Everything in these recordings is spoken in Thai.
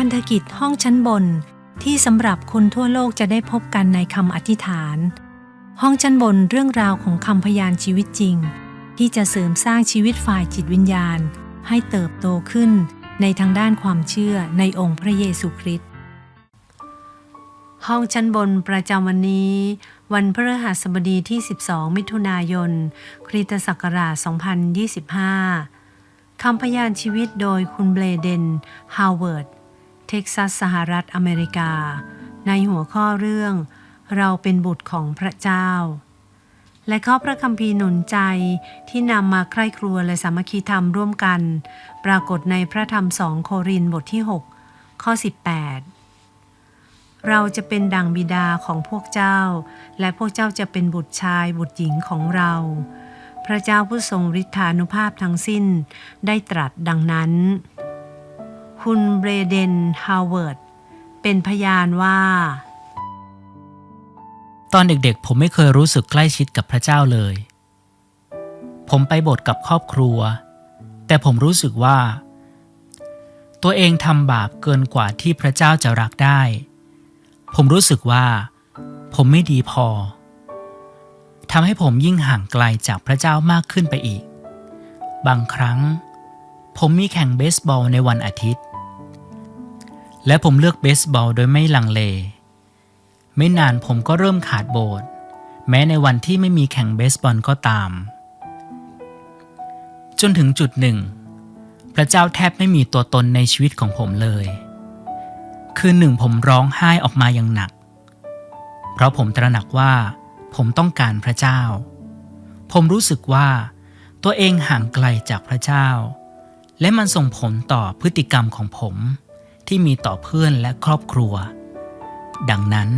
พันธกิจห้องชั้นบน ที่สำหรับคนทั่วโลกจะได้พบกันในคำอธิษฐาน ห้องชั้นบนเรื่องราวของคำพยานชีวิตจริง ที่จะเสริมสร้างชีวิตฝ่ายจิตวิญญาณ ให้เติบโตขึ้นในทางด้านความเชื่อในองค์พระเยซูคริสต์ห้องชั้นบนประจำวันนี้ วันพฤหัสบดีที่ 12 มิถุนายน คริสตศักราช 2025 คำพยานชีวิตโดยคุณเบลเดน ฮาวเวิร์ด เท็กซัสสหรัฐอเมริกา ในหัวข้อเรื่อง เราเป็นบุตรของพระเจ้า และข้อพระคัมภีร์หนุนใจที่นำมาใคร่ครัวและสามัคคีธรรมร่วมกัน ปรากฏในพระธรรมสองโครินบทที่ 6 ข้อ 18 เราจะเป็นดังบิดาของพวกเจ้า และพวกเจ้าจะเป็นบุตรชายบุตรหญิงของเราพระเจ้าผู้ทรงฤทธานุภาพทั้งสิ้นได้ตรัสดังนั้น คุณเบรเดนฮาวเวิร์ดเป็นพยานว่า ตอนเด็กๆ ผมไม่เคยรู้สึกใกล้ชิดกับพระเจ้าเลย ผมไปโบสถ์กับครอบครัว แต่ผมรู้สึกว่า ตัวเองทำบาปเกินกว่าที่พระเจ้าจะรักได้ ผมรู้สึกว่า ผมไม่ดีพอทำให้ผมยิ่งห่างไกลจากพระเจ้ามากขึ้นไปอีก บางครั้ง ผมมีแข่งเบสบอลในวันอาทิตย์ และผมเลือกเบสบอลโดยไม่ลังเล ไม่นานผมก็เริ่มขาดโบสแม้ในวันที่ไม่มีแข่งเบสบอลก็ตาม จนถึงจุดหนึ่ง พระเจ้าแทบไม่มีตัวตนในชีวิตของผมเลย คืนหนึ่งผมร้องไห้ออกมาอย่างหนัก เพราะผมตระหนักว่า ผมต้องการพระเจ้า ผมรู้สึกว่า ตัวเองห่างไกลจากพระเจ้า และมันส่งผลต่อพฤติกรรมของผม ที่มีต่อเพื่อนและครอบครัว ดังนั้น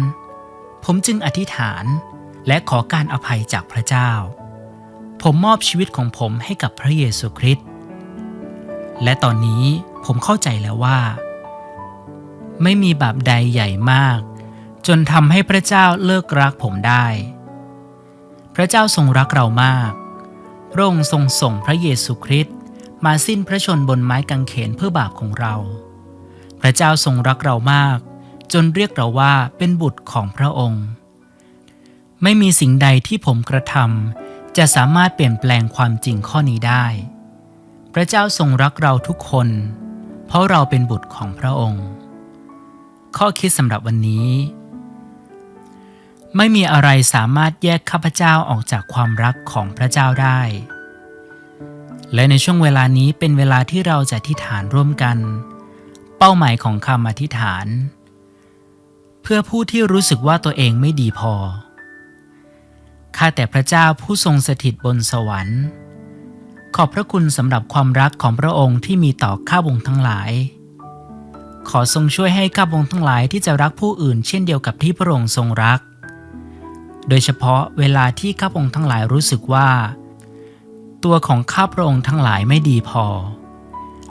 ผมจึงอธิษฐานและขอการอภัยจากพระเจ้า ผมมอบชีวิตของผมให้กับพระเยซูคริสต์และตอนนี้ผมเข้าใจแล้วว่า ไม่มีบาปใดใหญ่มาก จนทำให้พระเจ้าเลิกรักผมได้ พระเจ้าทรงรักเรามากพระองค์ทรงส่งพระเยซูคริสต์มาสิ้นพระชนบนไม้กางเขนเพื่อบาปของเรา พระเจ้าทรงรักเรามาก จนเรียกเราว่าเป็นบุตรของพระองค์ ไม่มีสิ่งใดที่ผมกระทำจะสามารถเปลี่ยนแปลงความจริงข้อนี้ได้ พระเจ้าทรงรักเราทุกคน เพราะเราเป็นบุตรของพระองค์ ข้อคิดสำหรับวันนี้ ไม่มีอะไรสามารถแยกข้าพเจ้าออกจากความรักของพระเจ้าได้และในช่วงเวลานี้เป็นเวลาที่เราจะอธิฐานร่วมกัน เป้าหมายของคำอธิษฐาน เพื่อผู้ที่รู้สึกว่าตัวเองไม่ดีพอ ข้าแต่พระเจ้าผู้ทรงสถิตบนสวรรค์ ขอบพระคุณสำหรับความรักของพระองค์ที่มีต่อข้าวงทั้งหลาย ขอทรงช่วยให้ข้าวงทั้งหลายที่จะรักผู้อื่น เช่นเดียวกับที่พระองค์ทรงรัก โดยเฉพาะเวลาที่ข้าพงทั้งหลายรู้สึกว่า ตัวของข้าพระองค์ทั้งหลายไม่ดีพอ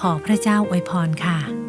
ขอพระเจ้าอวยพรค่ะ